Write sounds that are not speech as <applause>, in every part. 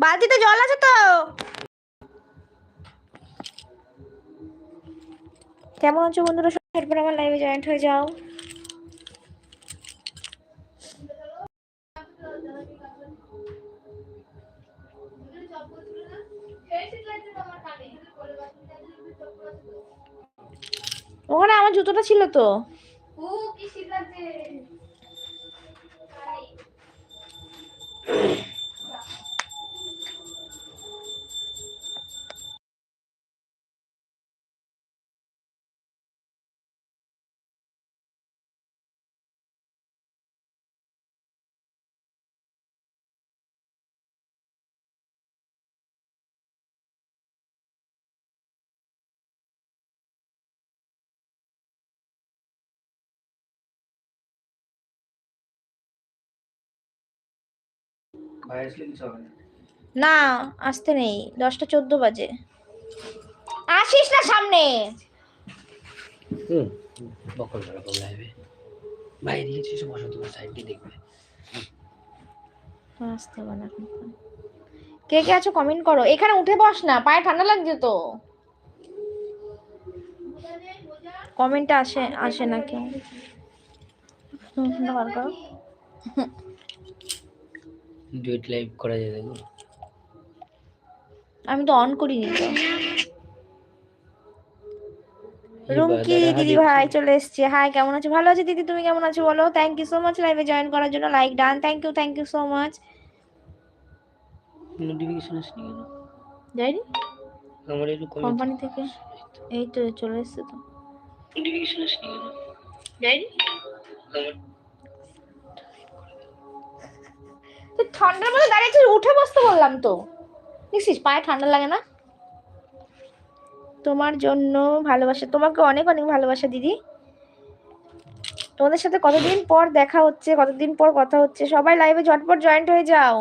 বালতিতে জল আছে তো? কেমন আছো বন্ধুরা? সব এরপর আমার লাইভে জয়েন্ট হয়ে যাও। ওখানে আমার জুতোটা ছিল তো। ভাই না আসতে নেই। দশটা চোদ্দ বাজে। আসিস না সামনে। বকল বাইরে বসো তোমার দেখবে। আসতে কে কে আছো কমেন্ট করো। এখানে উঠে বস না পায়ে ঠান্ডা লাগছে তো। কমেন্টে আসে আসে না কেউ বার করো। ডুয়েট লাইভ করা যায় দেখো। আমি তো অন করিনি তো। রুমকি দিদি ভাই চলে এসছে। হাই কেমন আছো? ভালো আছি দিদি তুমি কেমন আছো বলো? থ্যাংক ইউ সো মাচ লাইভে জয়েন করার জন্য। Like done thank you thank you so much notification আসেনি কেন? যাইনি আমার একটু কোম্পানি থেকে? এই তো চলে এসেছে তো। নোটিফিকেশন আসেনি কেন? যাইনি তুই ঠান্ডার মধ্যে দাঁড়িয়েছিস উঠে বসতে বললাম তো। দেখছিস পায়ে ঠান্ডা লাগে না? তোমার জন্য ভালোবাসা তোমাকে অনেক অনেক ভালোবাসা দিদি। তোমাদের সাথে কতদিন পর দেখা হচ্ছে কতদিন পর কথা হচ্ছে সবাই লাইভে ঝটপট জয়েন্ট হয়ে যাও।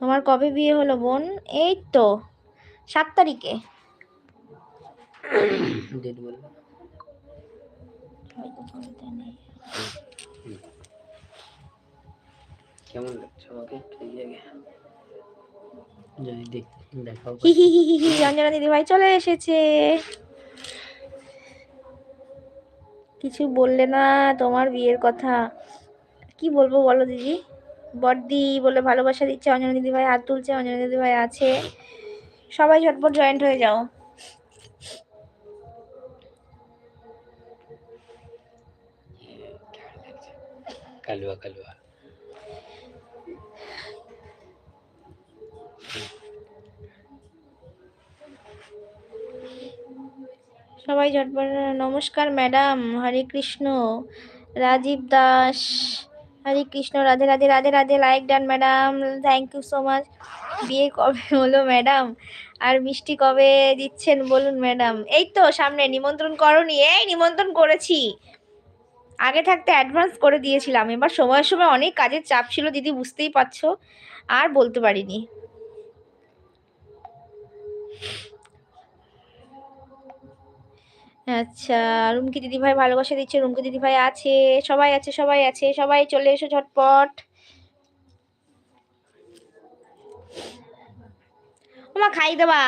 তোমার কবে বিয়ে হলো বোন? এই তো সাত তারিখে। ডেট বলব কেমন লাগছে আমাকে? এই জায়গায় যদি দেখাও। হি হি হি হি হি অঞ্জনা দিদি ভাই চলে এসেছে। কিছু বললে না তোমার বিয়ের কথা। কি বলব বলো দিদি? বড়দি বলে ভালোবাসা দিচ্ছে অঞ্জনা দিদি ভাই হাত তুলছে অঞ্জনা দিদি ভাই আছে। সবাই ঝটপট জয়েন্ট হয়ে যাও। কালুয়া কালুয়া। সবাই ঝটপট নমস্কার, madam. Hare Krishna. Rajib Das. Hare Krishna. Radhe Radhe Radhe Radhe. Like done, madam. Thank you so much. বিয়ে কবে হলো, ম্যাডাম? আর মিষ্টি কবে দিচ্ছেন, বলুন, ম্যাডাম? এই তো সামনে নিমন্ত্রণ করনি। এই নিমন্ত্রণ করেছি। আগে থাকতে অ্যাডভান্স করে দিয়েছিলাম। এবার সময় সময় অনেক কাজের চাপ ছিল, দিদি বুঝতেই পারছ। আর বলতে পারিনি। আচ্ছা রুমকি দিদি ভাই ভালোবাসা দিচ্ছে, রুমকি দিদি ভাই আছে, সবাই আছে সবাই আছে, সবাই চলে এসো ঝটপট। ওমা, খাই দেবা।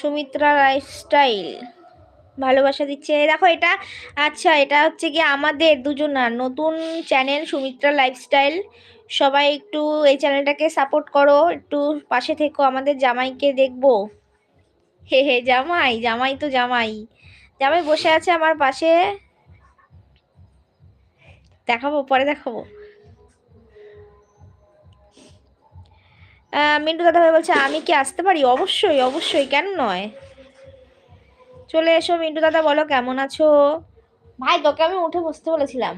সুমিত্রা লাইফস্টাইল, ভালোবাসা দিচ্ছে। দেখো এটা আচ্ছা এটা হচ্ছে কি আমাদের দুজনার নতুন চ্যানেল সুমিত্রা লাইফস্টাইল। সবাই একটু এই চ্যানেলটাকে সাপোর্ট করো, একটু পাশে থেকো, আমাদের জামাইকে দেখব। হে হে, জামাই জামাই তো জামাই। জামাই বসে আছে আমার পাশে। দেখাবো, পরে দেখাবো। মিন্টু দাদা ভাই বলছে, আমি কি আসতে পারি? অবশ্যই অবশ্যই, কেন নয়? চলে এসো মিন্টু দাদা, বলো কেমন আছো? ভাই, তোকে আমি উঠে বসতে বলেছিলাম।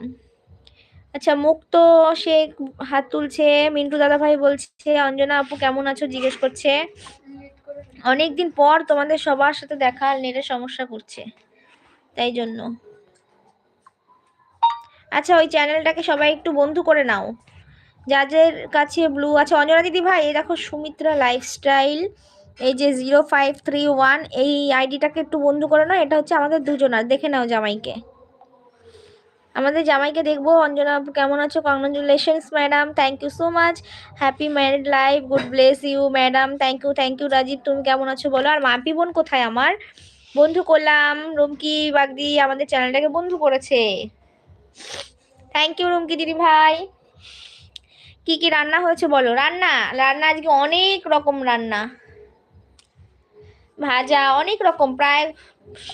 আচ্ছা মুক্ত শেখ হাত তুলছে। মিন্টু দাদা ভাই বলছে, অঞ্জনা আপু, কেমন আছো? জিজ্ঞেস করছে। অনেকদিন পর তোমাদের সবার সাথে দেখা নেটের সমস্যা করছে, তাই জন্য। আচ্ছা ওই চ্যানেলটাকে সবাই একটু বন্ধু করে নাও। যাদের কাছে ব্লু আছে, অঞ্জনা দিদি ভাই এই দেখো সুমিত্রা লাইফস্টাইল এই যে জিরো ফাইভ থ্রি ওয়ান এই আইডিটাকে একটু বন্ধু করে নাও, এটা হচ্ছে আমাদের দুজনার। দেখে নাও জামাইকে। আমাদের জামাইকে দেখব। অঞ্জনা কেমন আছো? Congratulations madam thank you so much happy married life god bless you madam thank you thank you Rajib তুমি কেমন আছো বলো? আর মাপি বোন কোথায় আমার? বন্ধু করলাম। রুমকি, বাগদি আমাদের চ্যানেলটাকে বন্ধু করেছে। থ্যাংক ইউ রুমকি দিদি ভাই। কি কি রান্না হয়েছে বলো? রান্না? রান্না আজকে অনেক রকম রান্না। ভাজা, অনেক রকম। প্রায়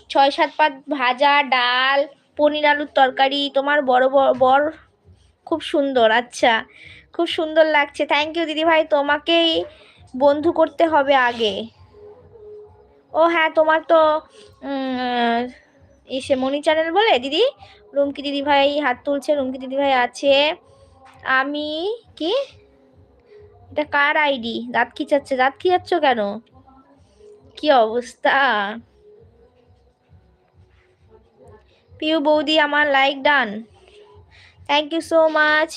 ছয়, সাত পাত ভাজা, ডাল পনির আলুর তরকারি, তোমার বড় বর খুব সুন্দর আচ্ছা। খুব সুন্দর লাগছে। থ্যাংক ইউ দিদিভাই। তোমাকেই বন্ধু করতে হবে আগে। ও হ্যাঁ তোমার তো এসে মনি চ্যানেল বলে দিদি? রুমকি দিদিভাই হাত তুলছে, রুমকি দিদিভাই আছে। আমি কি? এটা কার আইডি? দাঁত খিচাচ্ছে দাঁত খিচাচ্ছ কেন? কি অবস্থা? পিউ বৌদি, আমার like done thank you so much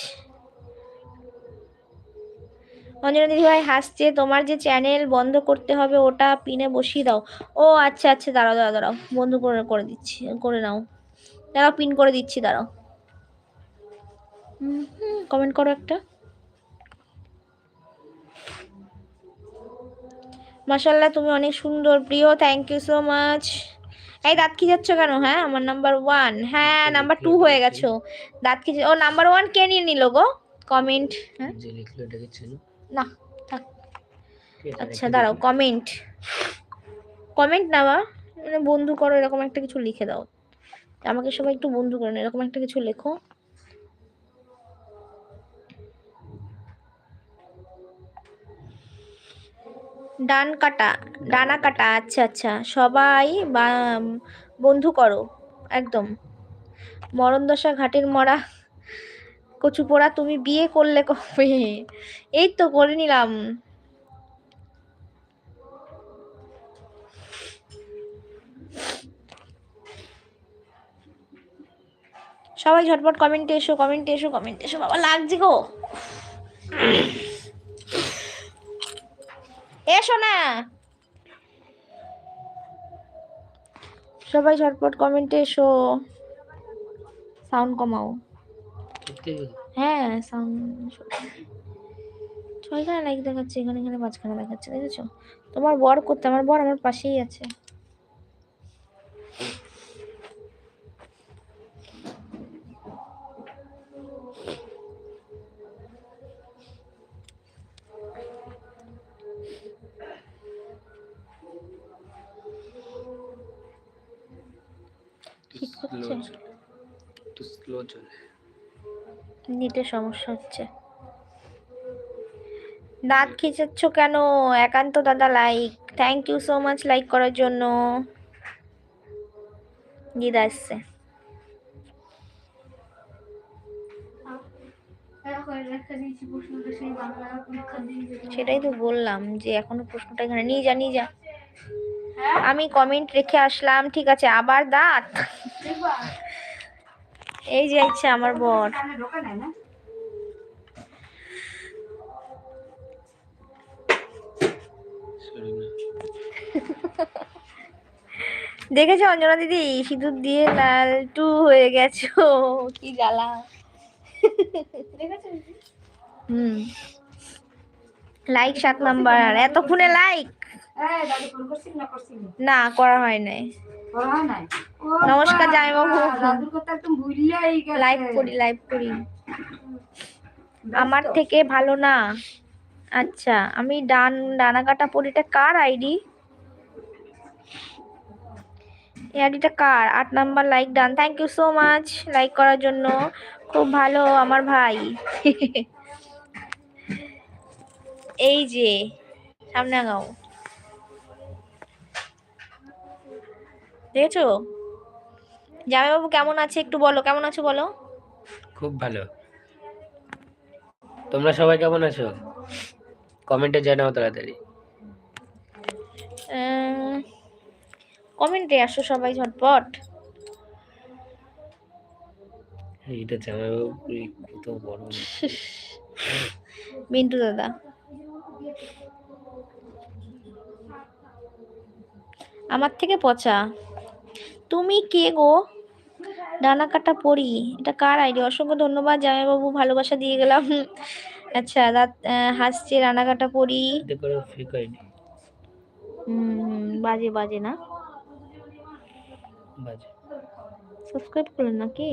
Anjana দিদি ভাই হাসছে, তোমার যে চ্যানেল বন্ধ করতে হবে, ওটা পিনে বসিয়ে দাও। ও আচ্ছা আচ্ছা দাঁড়াও দাঁড়াও দাঁড়াও, বন্ধ করে করে দিচ্ছি, করে নাও। দাঁড়াও পিন করে দিচ্ছি, দাঁড়াও। কমেন্ট করো একটা। মাশাল্লাহ তুমি অনেক সুন্দর, প্রিয় থ্যাংক ইউ সো মাচ এই দাঁত কি যাচ্ছ কেন? হ্যাঁ আমার নাম্বার ওয়ান হ্যাঁ নাম্বার টু হয়ে গেছো। দাঁত কি ও নাম্বার ওয়ান কে নিয়ে নিল গো? কমেন্ট হ্যাঁ? না থাক। আচ্ছা দাঁড়াও কমেন্ট কমেন্ট না বা মানে বন্ধু করো এরকম একটা কিছু লিখে দাও। আমাকে সবাই একটু বন্ধু করো এরকম একটা কিছু লেখো। ডান কাটা, ডানা কাটা আচ্ছা আচ্ছা। সবাই বন্ধু করো, একদম। মরণ দশা ঘাটের মরা কচু পোড়া তুমি বিয়ে করলে কবে? এই তো করে নিলাম। সবাই ঝটপট কমেন্টে এসো কমেন্টে এসো কমেন্টে এসো। বাবা, লাগছে গো। এসো না। সবাই ঝটপট কমেন্টে এসো। সাউন্ড কমাও। হ্যাঁ সাউন্ড ছয়খানে লাইক দেখাচ্ছে এখানে এখানে মাঝখানে দেখাচ্ছে দেখেছ? তোমার বর করতে আমার বর আমার পাশেই আছে। একটু ঠিক একটু স্লো চলে নেটের সমস্যা হচ্ছে। দাঁত খিচাচ্ছ কেন? একান্ত দাদা like thank you so much like করার জন্য। দিদা আসছে। সেটাই তো বললাম যে এখনও প্রশ্নটা এখানে নিয়ে যা নিয়ে যা। আমি কমেন্ট রেখে আসলাম ঠিক আছে আবার দাঁত। এই যে ইচ্ছে আমার বর। দেখেছ অঞ্জনা দিদি? সিঁদুর দিয়ে লাল টু হয়ে গেছো। কি জ্বালা। হুম। লাইক সাত নাম্বার। এতক্ষণে লাইক না করা হয় নাই। নমস্কার জামাইবাবু। লাইভ করি লাইভ করি। আমার থেকে ভালো না। আচ্ছা আমি ডান ডানা কাটা পরিটা কার আইডি? এই আইডিটা কার? আট number like done. Thank you so much like করার জন্য। খুব ভালো আমার ভাই। এই যে সামনে আগাও। দেখেছ? জামাইবাবু কেমন আছে একটু বলো কেমন আছো বলো? খুব ভালো। তোমরা সবাই কেমন আছো? কমেন্টে জানাও তাড়াতাড়ি। কমেন্টে আসো সবাই ঝটপট। এইটা জামাইবাবু কত বড় মিন্টু দাদা। আমার থেকে পচা। তুমি কে গো? ডানা কাটা পড়ি এটা কার আইডি? অসংখ্য ধন্যবাদ জামাইবাবু ভালোবাসা দিয়ে গেলাম। আচ্ছা রাত হাসছে রানা কাটা পড়ি বাজে বাজে না? বাজে। সাবস্ক্রাইব করলেন নাকি?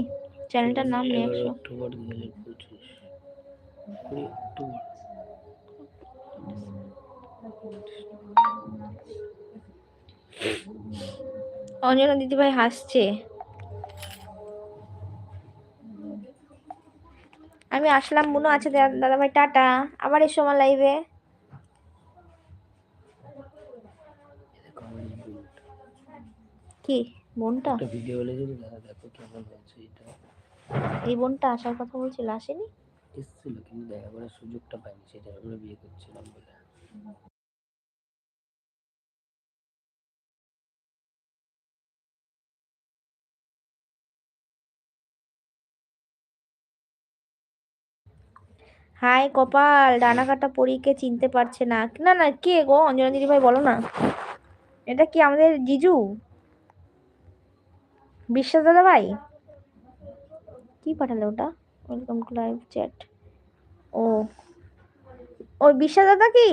চ্যানেলটার নাম নেই একশো অক্টোবর দু হাজার পঁচিশ অক্টোবর অঞ্জনা দিদিভাই হাসছে। আমি আসলাম বুনো আছে দাদা ভাই টাটা আবার এসো আমার লাইভে কি বোনটা? ভিডিও যদি দাদা দেখো কেমন হয়েছে এটা। এই বোনটা আসার কথা বলছিল আসেনি? এসেছিল কিন্তু দেখা করার সুযোগটা পাইনি সেটা আমরা বিয়ে করছিলাম বলে। হাই কপাল ডানা কাটা পরীকে চিনতে পারছে না। না না কে গো? অঞ্জনা দিদি ভাই বলো না। এটা কি আমাদের জিজু? বিশ্বাস দাদা ভাই? কি পাঠালে ওটা? Welcome to live chat. ও ওই বিশ্বাস দাদা কি?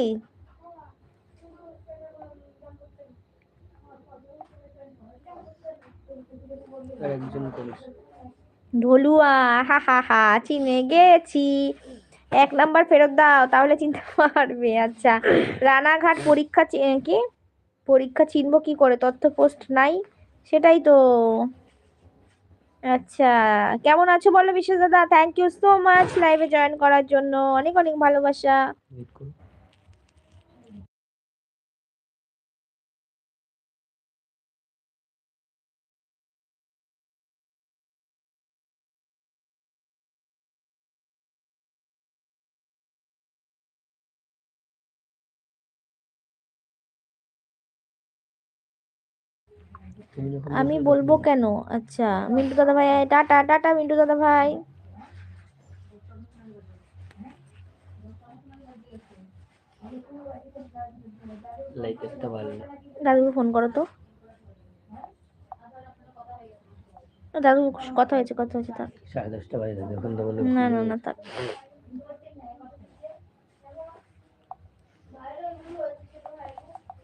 ঢোলুয়া হা হা হা চিনে গেছি। এক নাম্বার ফেরত দাও, তাহলে চিনতে <laughs> পারবে। আচ্ছা রানাঘাট পরীক্ষা কি? পরীক্ষা চিনব কি করে? তথ্য পোস্ট নাই? সেটাই তো। আচ্ছা কেমন আছো বলো বিশ্বাস দাদা? থ্যাংক ইউ সো মাচ লাইভে জয়েন করার জন্য। অনেক অনেক ভালোবাসা। আমি বলব কেন? আচ্ছা মিন্টু দাদা ভাই টাটা টাটা মিন্টু দাদা ভাই লাইক দাদুকে ফোন করো তো। দাদু কথা হয়েছে কথা হয়েছে থাক। সাড়ে দশটা বাজে যখন তো না না না থাক।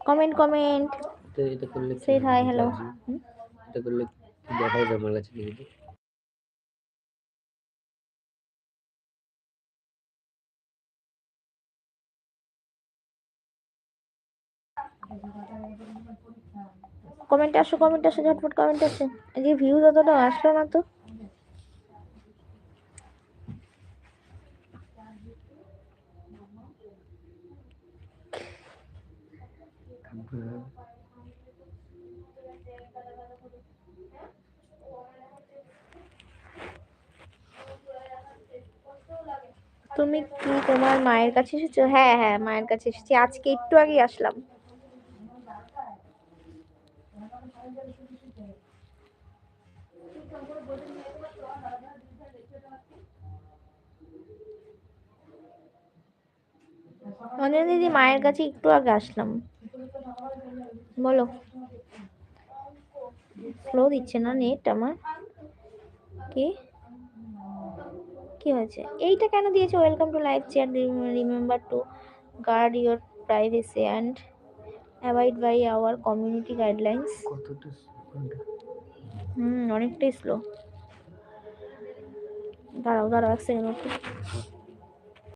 Comment comment. তো এটা করলে কি সে হাই হ্যালো? এটা করলে দেখাই যায় আমার কাছে কিন্তু কমেন্ট আসো কমেন্ট আসো ঝটপট কমেন্ট আসে। এই যে ভিউজ অতটা আসলো না তো। তুমি কি তোমার মায়ের কাছে এসেছ? হ্যাঁ হ্যাঁ মায়ের কাছে এসেছি। আজকে একটু আগেই আসলাম। অঞ্জনা দিদি, মায়ের কাছে একটু আগে আসলাম। বলো। স্লো দিচ্ছে না নেট আমার? কি? কি হয়েছে? এইটা কেন দিয়েছে? Welcome to live chat remember to guard your privacy and abide by our community guidelines hmm অনেকটাই স্লো দাঁড়াও দাঁড়াও এক সেকেন্ড